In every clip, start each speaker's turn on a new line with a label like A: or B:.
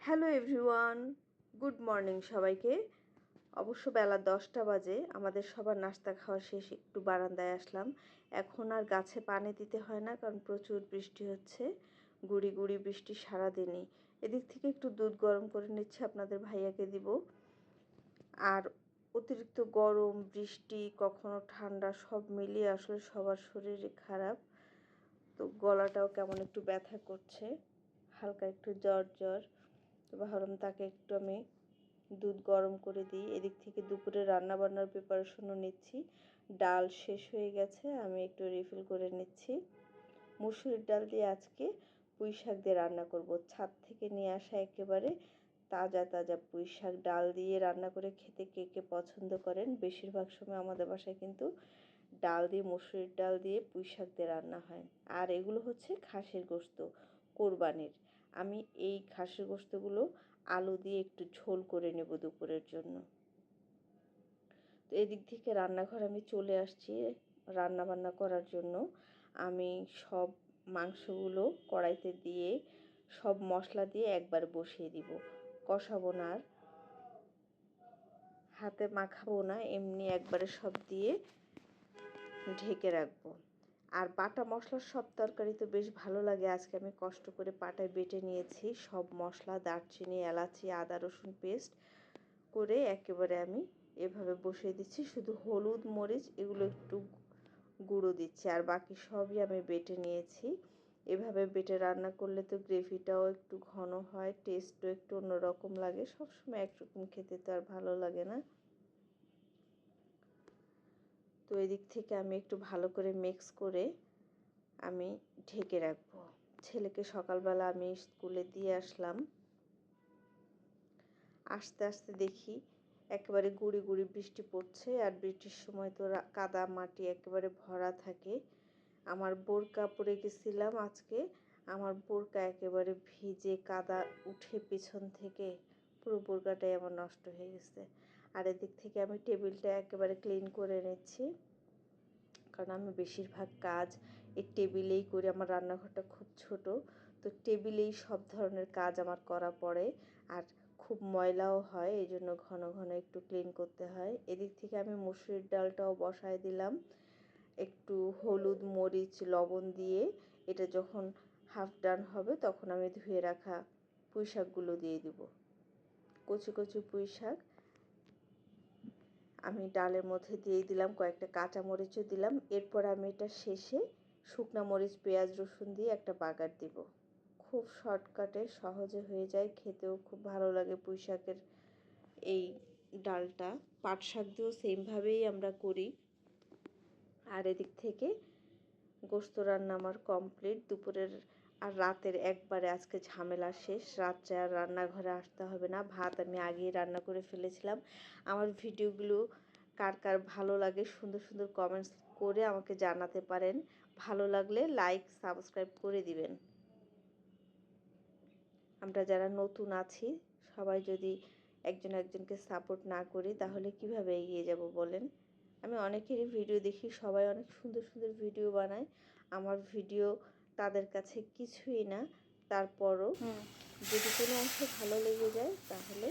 A: Hello everyone, good morning সবাইকে। অবশ্য বেলা দশটা বাজে, আমাদের সবার নাস্তা খাওয়া শেষ, একটু বারান্দায় আসলাম। এখন আর গাছে পানি দিতে হয় না, কারণ প্রচুর বৃষ্টি হচ্ছে, গুড়ি গুড়ি বৃষ্টি সারাদিনই। এদিক থেকে একটু দুধ গরম করে নিচ্ছে, আপনাদের ভাইয়াকে দিব। আর অতিরিক্ত গরম, বৃষ্টি, কখনো ঠান্ডা, সব মিলিয়ে আসলে সবার শরীরে খারাপ। তো গলাটাও কেমন একটু ব্যথা করছে, হালকা একটু জ্বর জ্বর। তো ভাবলাম তাকে একটু আমি দুধ গরম করে দিই। এদিক থেকে দুপুরে রান্না বান্নার প্রিপারেশনও নিচ্ছি। ডাল শেষ হয়ে গেছে, আমি একটু রিফিল করে নিচ্ছি। মুসুরির ডাল দিয়ে আজকে পুঁই শাক দিয়ে রান্না করব। ছাদ থেকে নিয়ে আসা একেবারে তাজা তাজা পুঁই শাক। ডাল দিয়ে রান্না করে খেতে কে কে পছন্দ করেন? বেশিরভাগ সময় আমাদের বাসায় কিন্তু ডাল দিয়ে, মুসুরির ডাল দিয়ে পুঁই শাক দিয়ে রান্না হয়। আর এগুলো হচ্ছে খাসির গোস্ত, কোরবানির। আমি এই খাসির গোস্তগুলো আলু দিয়ে একটু ঝোল করে নেব দুপুরের জন্য। তো এদিক থেকে রান্নাঘর আমি চলে আসছি রান্না বান্না করার জন্য। আমি সব মাংসগুলো কড়াইতে দিয়ে সব মশলা দিয়ে একবার বসিয়ে দিব। কষাবো না আর। হাতে মাখাবো না, এমনি একবারে সব দিয়ে ঢেকে রাখব। আর বাটা মশলার সব তরকারি তো বেশ ভালো লাগে। আজকে আমি কষ্ট করে পাটায় বেটে নিয়েছি। সব মশলা, দারচিনি, এলাচি, আদা, রসুন পেস্ট করে একেবারে আমি এভাবে বসিয়ে দিচ্ছি। শুধু হলুদ, মরিচ, এগুলো একটু গুঁড়ো দিচ্ছি। আর বাকি সবই আমি বেটে নিয়েছি। এভাবে বেটে রান্না করলে তো গ্রেভিটাও একটু ঘন হয়, টেস্টও একটু অন্যরকম লাগে। সবসময় একরকম খেতে তো আর ভালো লাগে না। তো এদিক থেকে আমি একটু ভালো করে মিক্স করে আমি ঢেকে রাখব। ছেলেকে সকালবেলা আমি স্কুলে দিয়ে আসলাম। আস্তে আস্তে দেখি একেবারে গুড়ি গুড়ি বৃষ্টি পড়ছে আর বৃষ্টির সময় তো কাদা মাটি একেবারে ভরা থাকে। আমার বোরকা পরে গেছিলাম আজকে। আমার বোরকা একেবারে ভিজে কাদা উঠে পিছন থেকে পুরো বোরকাটাই আমার নষ্ট হয়ে গেছে। আর এদিক থেকে আমি টেবিলটা একেবারে ক্লিন করে নিচ্ছি কারণ আমি বেশিরভাগ কাজ এই টেবিলেই করি, আমার রান্নাঘরটা খুব ছোট। তো টেবিলেই সব ধরনের কাজ আমার করা পড়ে আর খুব ময়লাও হয় এই জন্য ঘন ঘন একটু ক্লিন করতে হয়। এদিক থেকে আমি মুসুরির ডালটাও বসায় দিলাম। একটু হলুদ, মরিচ, লবণ দিয়ে এটা যখন হাফ ডান হবে তখন আমি ধুয়ে রাখা পুঁই শাকগুলো দিয়ে দিব। কচি কচি পুঁই শাক আমি ডালের মধ্যে দিয়ে দিলাম কয়েকটা কাঁচা মরিচও দিলাম। এরপর আমি এটা শেষে শুকনা মরিচ, পেঁয়াজ, রসুন দিয়ে একটা বাগার দিব। খুব শর্টকাটে, সহজে হয়ে যায়। খেতেও খুব ভালো লাগে পুঁই শাকের এই ডালটা। পাট শাক দিয়েও সেমভাবেই আমরা করি। আর এদিক থেকে গোস্ত রান্না আমার কমপ্লিট। দুপুরের আর রাতের একবারে আজকে ঝামেলা শেষ। রাত্রে আর রান্নাঘরে আসতে হবে না, ভাত আমি আগেই রান্না করে ফেলেছিলাম। আমার ভিডিওগুলো কার কার ভালো লাগে সুন্দর সুন্দর কমেন্টস করে আমাকে জানাতে পারেন। ভালো লাগলে লাইক সাবস্ক্রাইব করে দিবেন। আমরা যারা নতুন আছি, সবাই যদি একজন একজনকে সাপোর্ট না করি, তাহলে কীভাবে এগিয়ে যাব বলেন? আমি অনেকেরই ভিডিও দেখি, সবাই অনেক সুন্দর সুন্দর ভিডিও বানায়। আমার ভিডিও তাদের কাছে কিছুই না। তারপরও যদি কোনো অংশ ভালো লেগে যায় তাহলে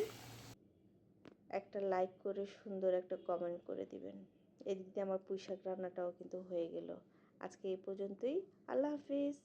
A: একটা লাইক করে সুন্দর একটা কমেন্ট করে দিবেন। এদিক দিয়ে আমার পুঁইশাক রান্নাটাও কিন্তু হয়ে গেল। আজকে এই পর্যন্তই। আল্লাহ হাফিজ।